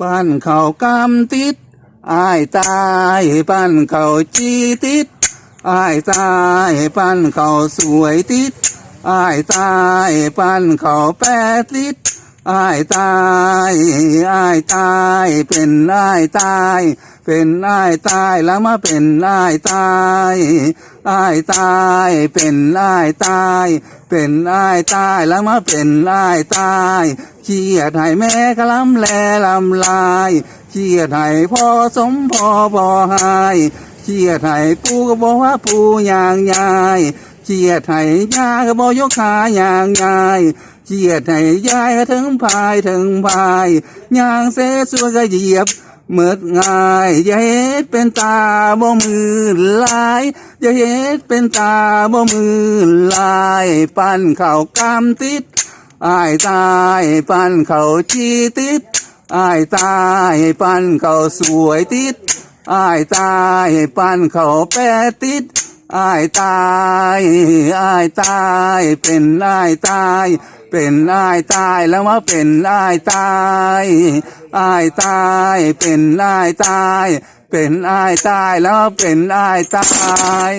ปั้นเขากำติดอายตายปั้นเขาจีติดอายตายปั้นเขาสวยติดอายตายปั้นเขาแปดติด อายตายอายตาย เป็นอายตาย เป็นอายตายแล้วมาเป็นอายตายอายตาย เป็นอายตาย เป็นอายตายแล้วมาเป็นอายตายเชียดให้แม่กะลำแลลำลายเชียดให้พ่อสมพ่อบ่อหายเชียดให้ปู่ก็บอกว่าปู่ย่างยาย เชียดให้ยาก็บอยกขาอย่างยายเชียดให้ยายก็ถึงพายถึงพายย่างเสสวยก็เหยียบเมืดง่ายอย่าเฮ็ดเป็นตาบ่มือลายอย่าเฮ็ดเป็นตาบ่มือลาย ปั้นเข่ากำติดอายตายปั้นเข่าจีติดอายตายปั้นเข่าสวยติดอายตายปั้นเข่าแปดติด อายตายอายตาย เป็นอายตาย เป็นอายตายแล้วมาเป็นอายตายอายตาย เป็นอายตาย เป็นอายตายแล้วเป็นอายตาย